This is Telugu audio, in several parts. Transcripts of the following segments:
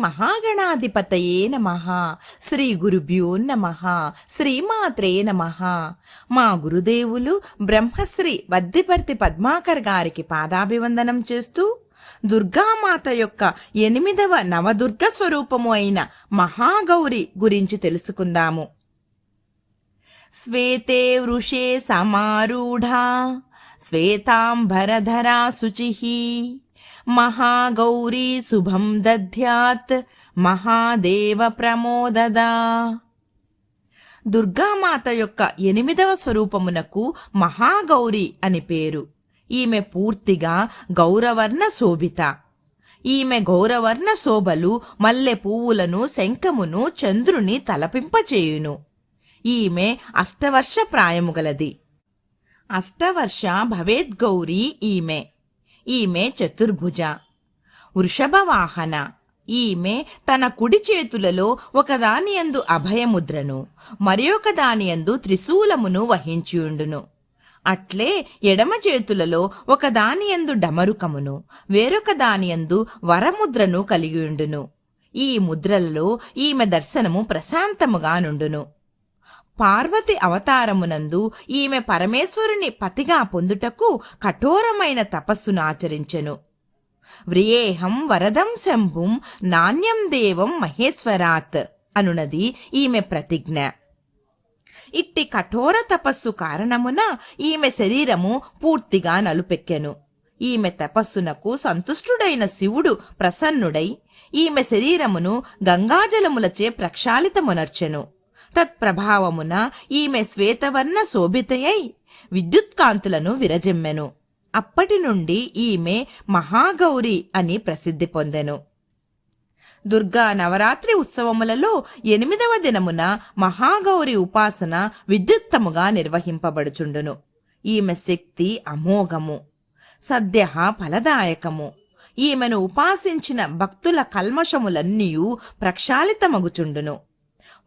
మహాగణాధిపతయే నమ. శ్రీ గురుభ్యో నమ. శ్రీమాత్రే నమ. మా గురుదేవులు బ్రహ్మశ్రీ వద్దిపర్తి పద్మాకర్ గారికి పాదాభివందనం చేస్తూ దుర్గామాత యొక్క ఎనిమిదవ నవదుర్గ స్వరూపము అయిన మహాగౌరి గురించి తెలుసుకుందాము. శ్వేతే వృషే సమారూఢా శ్వేతాంబరధరా శుచిః. మహాగౌరీ శుభం దధ్యాత్ మహాదేవ ప్రమోదదా. దుర్గామాత యొక్క ఎనిమిదవ స్వరూపమునకు మహాగౌరి అని పేరు. ఈమె పూర్తిగా గౌరవర్ణ శోభిత. ఈమె గౌరవర్ణ శోభలు మల్లె పువ్వులను శంఖమును చంద్రుని తలపింపచేయును. ఈమె అష్టవర్ష ప్రాయము గలది. అష్టవర్ష భవేద్గౌరీ ఈమె. ఈమె చతుర్భుజ. వృషభవాహన. ఈమె తన కుడి చేతులలో ఒకదాని యందు అభయముద్రను మరొక దానియందు త్రిశూలమును వహించియుండును. అట్లే ఎడమ చేతులలో ఒకదాని యందు డమరుకమును వేరొక దానియందు వరముద్రను కలిగియుండును. ఈ ముద్రలలో ఈమె దర్శనము ప్రశాంతముగా నుండును. పార్వతి అవతారమునందు ఈమె పరమేశ్వరుని పతిగా పొందుటకు కఠోరమైన తపస్సును ఆచరించెను. వ్రియేహం వరదం శంభుం నాణ్యం దేవం మహేశ్వరాత్ అనునది ఈమె ప్రతిజ్ఞ. ఇట్టి కఠోర తపస్సు కారణమున ఈమె శరీరము పూర్తిగా నలుపెక్కెను. ఈమె తపస్సునకు సంతుష్టుడైన శివుడు ప్రసన్నుడై ఈమె శరీరమును గంగాజలములచే ప్రక్షాళితమునర్చెను. తత్ప్రభావమున ఈమె శ్వేతవర్ణ శోభితయై విద్యుత్కాంతులను విరజిమ్మెను. అప్పటి నుండి ఈమె మహాగౌరి అని ప్రసిద్ధి పొందెను. దుర్గా నవరాత్రి ఉత్సవములలో ఎనిమిదవ దినమున మహాగౌరి ఉపాసన విద్యుత్తముగా నిర్వహింపబడుచుండును. ఈమె శక్తి అమోఘము సద్య ఫలదాయకము. ఈమెను ఉపాసించిన భక్తుల కల్మషములన్నీయు ప్రక్షాళితమగుచుండును.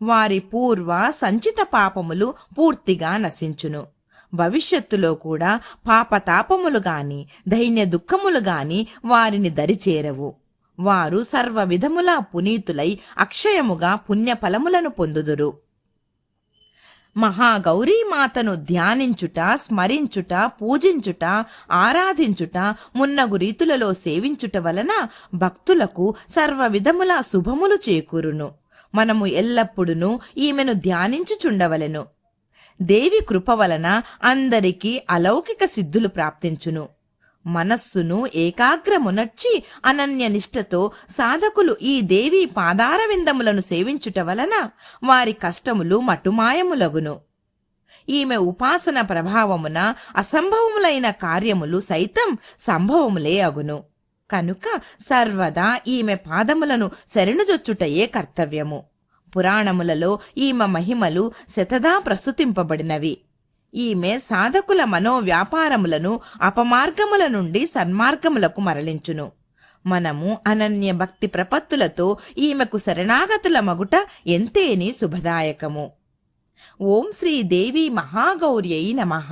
వారి పూర్వ సంచిత పాపములు పూర్తిగా నశించును. భవిష్యత్తులో కూడా పాపతాపములు గాని దైన్య దుఃఖములు గాని వారిని దరిచేరవు. వారు సర్వ విధముల పునీతులై అక్షయముగా పుణ్యఫలములను పొందుదురు. మహాగౌరీమాతను ధ్యానించుట స్మరించుట పూజించుట ఆరాధించుట మున్నగు రీతులలో సేవించుట వలన భక్తులకు సర్వ విధముల శుభములు చేకూరును. మనము ఎల్లప్పుడూ ఈమెను ధ్యానించుచుండవలెను. దేవి కృప వలన అందరికీ అలౌకిక సిద్ధులు ప్రాప్తించును. మనస్సును ఏకాగ్రమునర్చి అనన్య నిష్ఠతో సాధకులు ఈ దేవి పాదారవిందములను సేవించుట వలన వారి కష్టములు మటుమాయములగును. ఈమె ఉపాసన ప్రభావమున అసంభవములైన కార్యములు సైతం సంభవములే అగును. కనుక సర్వదా ఈమె పాదములను శరణుజొచ్చుటయే కర్తవ్యము. పురాణములలో ఈమె మహిమలు శతదా ప్రస్తుతింపబడినవి. ఈమె సాధకుల మనోవ్యాపారములను అపమార్గముల నుండి సన్మార్గములకు మరలించును. మనము అనన్య భక్తి ప్రపత్తులతో ఈమెకు శరణాగతుల మగుట ఎంతేని శుభదాయకము. ఓం శ్రీదేవి మహాగౌర్యై నమః.